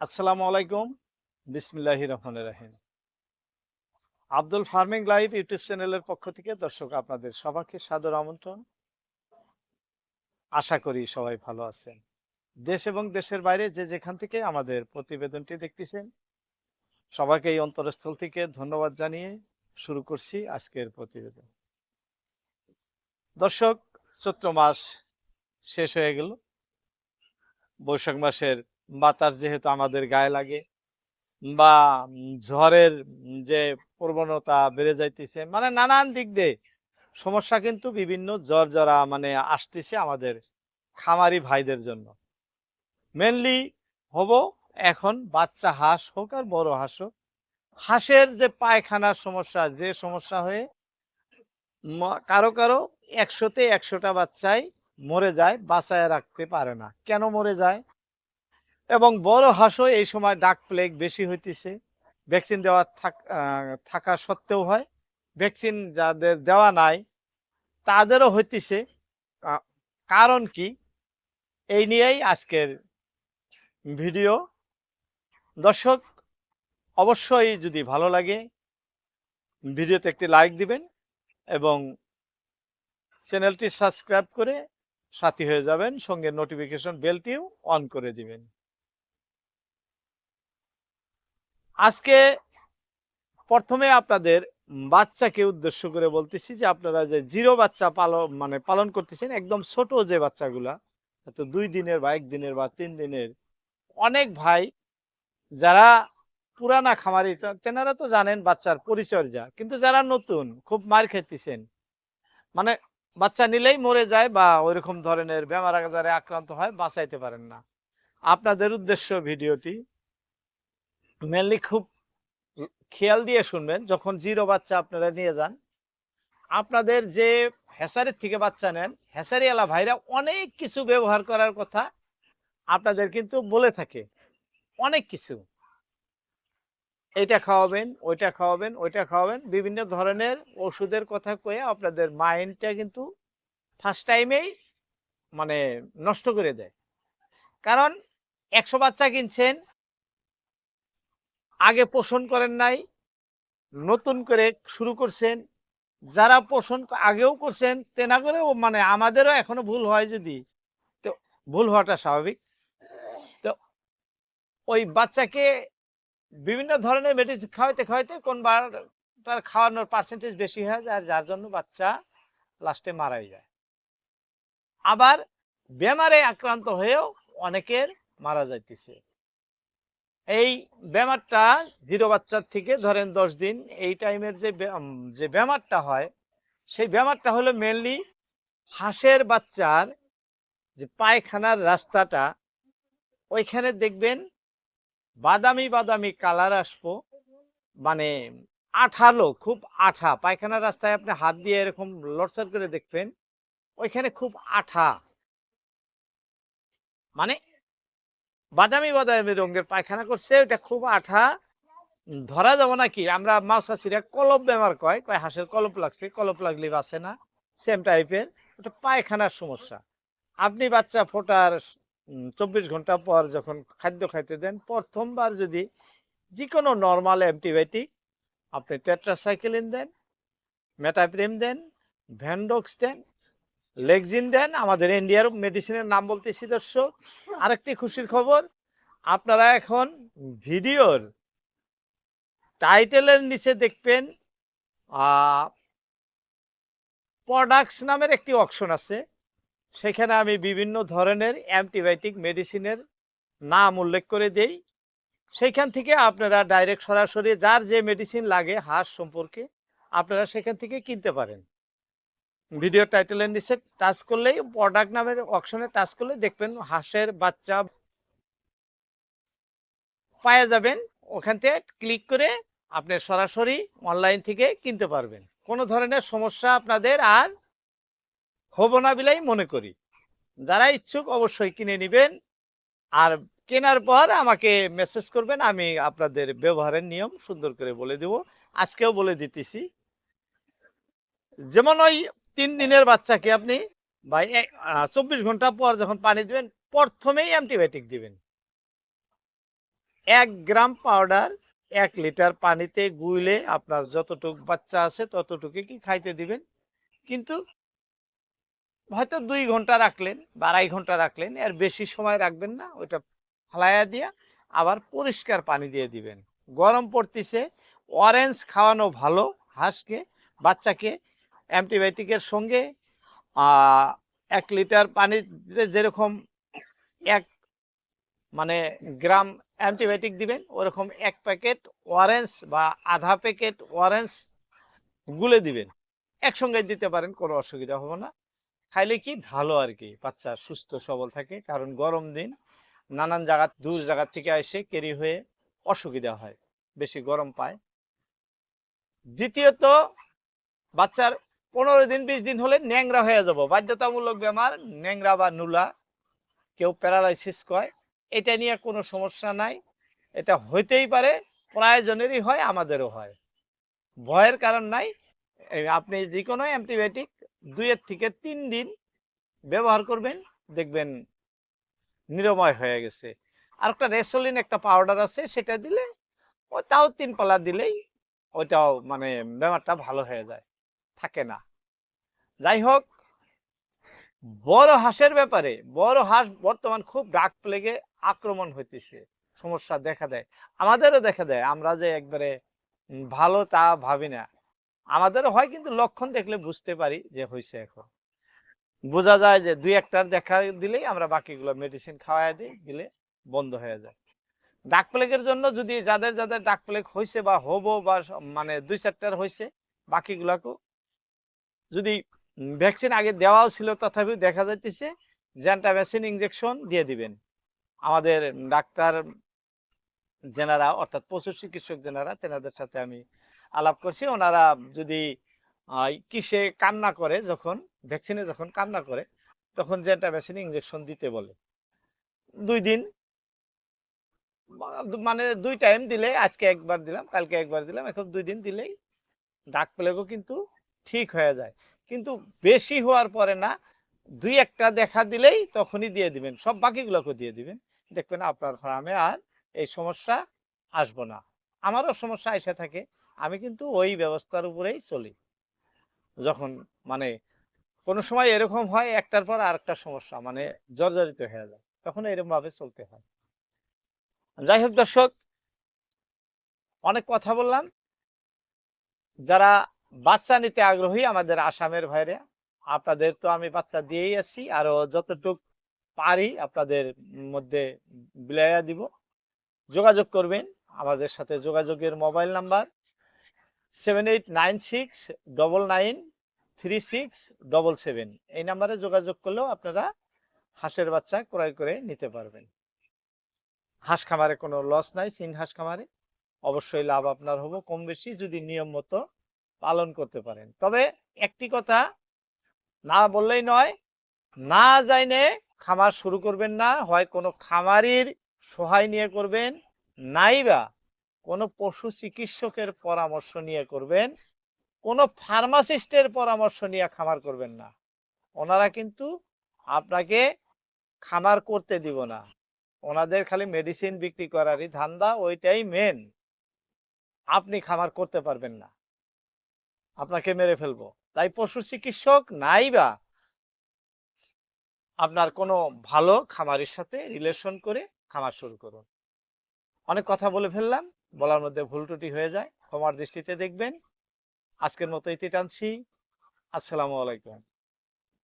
আসসালামু আলাইকুম। বিসমিল্লাহ রহমান রাহিম। আব্দুল ফার্মিং লাইভ ইউটিউব চ্যানেলের পক্ষ থেকে দর্শক আপনাদের সবাইকে সাদর আমন্ত্রণ। আশা করি সবাই ভালো আছেন। দেশ এবং দেশের বাইরে যে যেখান থেকে আমাদের প্রতিবেদনটি দেখতেছেন, সবাইকে এই অন্তরস্থল থেকে ধন্যবাদ জানিয়ে শুরু করছি আজকের প্রতিবেদন। দর্শক, চৈত্র মাস শেষ হয়ে গেল। বৈশাখ মাসের বাতাস যেহেতু আমাদের গায়ে লাগে বা ঝড়ের যে প্রবণতা বেড়ে যাইতেছে মানে নানান দিক দিয়ে সমস্যা কিন্তু বিভিন্ন জ্বর জরা মানে আসতেছে আমাদের খামারি ভাইদের জন্য। মেনলি হব এখন বাচ্চা হাঁস হোক আর বড় হাঁস হোক, হাঁসের যে পায়খানার সমস্যা, যে সমস্যা হয়ে কারও কারও একশোতে একশোটা বাচ্চাই মরে যায়, বাঁচায় রাখতে পারে না। কেন মরে যায়? এবং বড় হাঁসও এই সময় ডাক প্লেগ বেশি হইতেছে। ভ্যাকসিন দেওয়া থাক- সত্ত্বেও হয়। ভ্যাকসিন যাদের দেওয়া নাই, তাদেরও হইতেছে। কারণ কি? এই নিয়েই আজকের ভিডিও। দর্শক, অবশ্যই যদি ভালো লাগে, ভিডিওতে একটি লাইক দিবেন এবং চ্যানেলটি সাবস্ক্রাইব করে সাথী হয়ে যাবেন। সঙ্গে নোটিফিকেশন বেলটিও অন করে দিবেন। আজকে প্রথমে আপনাদের বাচ্চাকে উদ্দেশ্য করে বলতেছি যে আপনারা যে জিরো বাচ্চা পালন মানে পালন করতেছেন, একদম ছোট যে বাচ্চাগুলা তো দুই দিনের বা একদিনের বা তিন দিনের, অনেক ভাই যারা পুরানা খামারি তেনারা তো জানেন বাচ্চার পরিচর্যা কিন্তু যারা নতুন, খুব মার খেতেছেন মানে বাচ্চা নিলেই মরে যায় বা ওইরকম ধরনের বেমার আজারে আক্রান্ত হয়, বাঁচাইতে পারেন না। আপনাদের উদ্দেশ্য ভিডিওটি মেনলি খুব খেয়াল দিয়ে শুনবেন, যখন জিরো বাচ্চা আপনারা নিয়ে যান, আপনাদের যে হ্যাসারির থেকে বাচ্চা নেন হ্যাসারিওয়ালা ভাইরা অনেক কিছু ব্যবহার করার কথা আপনাদের কিন্তু বলে থাকে, অনেক কিছু। এটা খাওয়াবেন, ওইটা খাওয়াবেন ওইটা খাওয়াবেন, বিভিন্ন ধরনের ওষুধের কথা কয়ে আপনাদের মাইন্ডটা কিন্তু ফার্স্ট টাইমেই মানে নষ্ট করে দেয়। কারণ একশো বাচ্চা কিনছেন আগে পোষণ করেন নাই, নতুন করে শুরু করছেন। যারা পোষণ আগেও করছেন, তেনা করেও মানে আমাদেরও এখনও ভুল হয় যদি। তো ভুল হওয়াটা স্বাভাবিক। তো ওই বাচ্চাকে বিভিন্ন ধরনের মেডিসিন খাওয়াইতে খাওয়াইতে কোনবার তার খাওয়ানোর পার্সেন্টেজ বেশি হয় আর যার জন্য বাচ্চা লাস্টে মারাই যায়। আবার বেমারে আক্রান্ত হয়েও অনেকের মারা যাইতেছে। এই ব্যামারটা জিরো বাচ্চার থেকে ধরেন দশ দিন, এই টাইমের যে যে ব্যামারটা হয়, সেই ব্যামারটা হলো মেনলি হাঁসের বাচ্চার যে পায়খানার রাস্তাটা, ওইখানে দেখবেন বাদামি বাদামি কালার আসব মানে আঠালো, খুব আঠা। পায়খানার রাস্তায় আপনি হাত দিয়ে এরকম লড়চড় করে দেখবেন, ওইখানে খুব আঠা। মানে বাদামি বাদামি রঙের পায়খানা করছে ওটা খুব আঠা। ধরা যাব নাকি আমরা মাছাছিরা কলপ বেমার কয় কয় হাঁসের কলপ লাগছে, কলপ লাগলে বাঁচে না সেম টাইপের ওটা পায়খানার সমস্যা। আপনি বাচ্চা ফোটার চব্বিশ ঘণ্টা পর যখন খাদ্য খাইতে দেন, প্রথমবার যদি যে কোনো নর্মাল অ্যান্টিবায়োটিক আপনি টেট্রাসাইকেলিন দেন মেটাপ্রেম দেন ভ্যান্ডক্স দেন লেগজিন দেন, আমাদের ইন্ডিয়ার মেডিসিনের নাম বলতেছি দর্শক। আরেকটি খুশির খবর, আপনারা এখন ভিডিওর টাইটেলের নিচে দেখবেন প্রোডাক্টস নামের একটি অপশন আছে। সেখানে আমি বিভিন্ন ধরনের অ্যান্টিবায়োটিক মেডিসিনের নাম উল্লেখ করে দেই। সেইখান থেকে আপনারা ডাইরেক্ট সরাসরি যার যে মেডিসিন লাগে হাঁস সম্পর্কে আপনারা সেখান থেকে কিনতে পারেন। ভিডিও টাইটেলের নিচে টাচ করলেই প্রোডাক্ট নামের অপশনে টাচ করলে দেখবেন হাঁসের বাচ্চা পাওয়া যাবেন, ওখান থেকে ক্লিক করে আপনি সরাসরি অনলাইন থেকে কিনতে পারবেন। কোনো ধরনের সমস্যা আপনাদের আর হব না বিলাই মনে করি। যারা ইচ্ছুক অবশ্যই কিনে নেবেন, আর কেনার পর আমাকে মেসেজ করবেন, আমি আপনাদের ব্যবহারের নিয়ম সুন্দর করে বলে দেব। আজকেও বলে দিতেছি। যেমন ওই তিন দিনের বাচ্চাকে আপনি? বা চব্বিশ ঘণ্টা পর যখন পানি দিবেন, প্রথমেই অ্যান্টিবায়োটিক দিবেন। এক গ্রাম পাউডার, এক লিটার পানিতে গুইলে আপনার যতটুক বাচ্চা আছে ততটুকু কি খাইতে দিবেন? কিন্তু হয়তো দুই ঘণ্টা রাখলেন বা আড়াই ঘণ্টা রাখলেন, এর বেশি সময় রাখবেন না, ওইটা ফালাইয়া দিয়া আবার পরিষ্কার পানি দিয়ে দিবেন। গরম পড়তিছে, অরেঞ্জ খাওয়ানো ভালো, হাঁসকে, বাচ্চাকে অ্যান্টিবায়োটিকের সঙ্গে এক লিটার পানিতে যেরকম এক মানে গ্রাম অ্যান্টিবায়োটিক দিবেন, ওরকম এক প্যাকেট অরেঞ্জ বা আধা প্যাকেট অরেঞ্জ গুলে দিবেন। একসঙ্গে দিতে পারেন, কোনো অসুবিধা হবে না। খাইলে কি ভালো আর কি, বাচ্চা সুস্থ, সবল থাকে, কারণ গরম দিন নানান জায়গা, দূর জায়গা থেকে এসে কেরি হয়ে অসুবিধা হয়, বেশি গরম পায়। দ্বিতীয়ত, বাচ্চার পনেরো দিন, বিশ দিন হলে ন্যাংরা হয়ে যাব। বাধ্যতামূলক বেমার, ন্যাংরা বা নুলা, কেউ প্যারালাইসিস কয়, এটা নিয়ে কোনো সমস্যা নাই। এটা হইতেই পারে প্রায় জনেরই হয়, আমাদেরও হয়। ভয়ের কারণ নাই আপনি যে কোনো অ্যান্টিবায়োটিক দুইয়ের থেকে তিন দিন ব্যবহার করবেন, দেখবেন নিরাময় হয়ে গেছে। আর একটা রেসোলিন একটা পাউডার আছে, সেটা দিলে তাও তিন পালা দিলেই ওইটাও মানে ব্যাপারটা ভালো হয়ে যায়। থাকে না। যাই হোক বড় হাঁসের ব্যাপারে, বড় হাঁস বর্তমান খুব ডাক প্লেগে আক্রমণ হইতেছে। সমস্যা দেখা দেয়। আমাদেরও দেখা দেয়, আমরা যে একবারে ভালো তা ভাবি না। আমাদেরও হয় কিন্তু লক্ষণ দেখলে বুঝতে পারি যে হয়েছে এখন। বোঝা যায় যে দুই একটার দেখা দিলেই আমরা বাকিগুলো মেডিসিন খাওয়াই দিই, দিলে বন্ধ হয়ে যায়। ডাক প্লেগের জন্য যদি যাদের যাদের ডাক প্লেগ হয়েছে বা হব বা মানে দুই চারটার হয়েছে বাকিগুলাকেও যদি ভ্যাকসিন আগে দেওয়াও ছিল, তথাপিও দেখা যাইতেছে ভ্যাকসিন ইঞ্জেকশন দিয়ে দিবেন। আমাদের ডাক্তার যেনারা, অর্থাৎ পশু চিকিৎসক যেনারা, তেনাদের সাথে আমি আলাপ করছি। ওনারা যদি কিসে কান্না করে যখন ভ্যাকসিনে যখন কান্না করে, তখন ভ্যাকসিন ইঞ্জেকশন দিতে বলে। দুই দিন মানে দুই টাইম দিলে আজকে একবার দিলাম, কালকে একবার দিলাম, এখন দুই দিন দিলেই ডাক প্লেগও কিন্তু ঠিক হয়ে যায়। কিন্তু বেশি হওয়ার পরে না, দুই একটা দেখা দিলেই তখনই দিয়ে দিবেন। সব বাকিগুলোকে দিয়ে দিবেন। দেখবেন আপনার ফার্মে আর এই সমস্যা আসব না। আমারও সমস্যা এসে থাকে। আমি কিন্তু ওই ব্যবস্থার উপরেই চলি। যখন মানে কোনো সময় এরকম হয়, একটার পর আরেকটা সমস্যা মানে জর্জরিত হয়ে যায়। তখন এরকম ভাবে চলতে হয়। যাই হোক দর্শক, অনেক কথা বললাম। যারা বাচ্চা নিতে আগ্রহী আমাদের আসামের ভাইরা। আপনাদের তো আমি বাচ্চা দিয়েই আসছি, আরও যতটুক পারি আপনাদের মধ্যে বিলাইয়া দিব। যোগাযোগ করবেন, আমাদের সাথে যোগাযোগের mobile number seven eight nine six double nine three six double seven. এই নাম্বারে যোগাযোগ করলেও আপনারা হাঁসের বাচ্চা ক্রয় করে নিতে পারবেন। হাঁস খামারে কোনো লস নাই চীন হাঁস খামারে। অবশ্যই লাভ আপনার হব কম বেশি, যদি নিয়ম মতো পালন করতে পারেন। তবে একটি কথা না বললেই নয়, না জাইনে খামার শুরু করবেন না, হয় কোনো খামারির সহায় নিয়ে করবেন, নাইবা কোনো পশু চিকিৎসকের পরামর্শ নিয়ে করবেন, কোনো ফার্মাসিস্টের পরামর্শ নিয়ে খামার করবেন না। ওনারা কিন্তু আপনাকে খামার করতে দিব না। ওনাদের খালি মেডিসিন বিক্রি করারই ধান্দা, ওইটাই মেন আপনি খামার করতে পারবেন না। আপনাকে মেরে ফেলব। তাই পশু চিকিৎসক নাই বা আপনার কোনো ভালো খামারের সাথে রিলেশন করে খামার শুরু করুন। অনেক কথা বলে ফেললাম, বলার মধ্যে ভুল ত্রুটি হয়ে যায়। ক্ষমার দৃষ্টিতে দেখবেন। আজকের মতো ইতি টানছি আসসালামু আলাইকুম।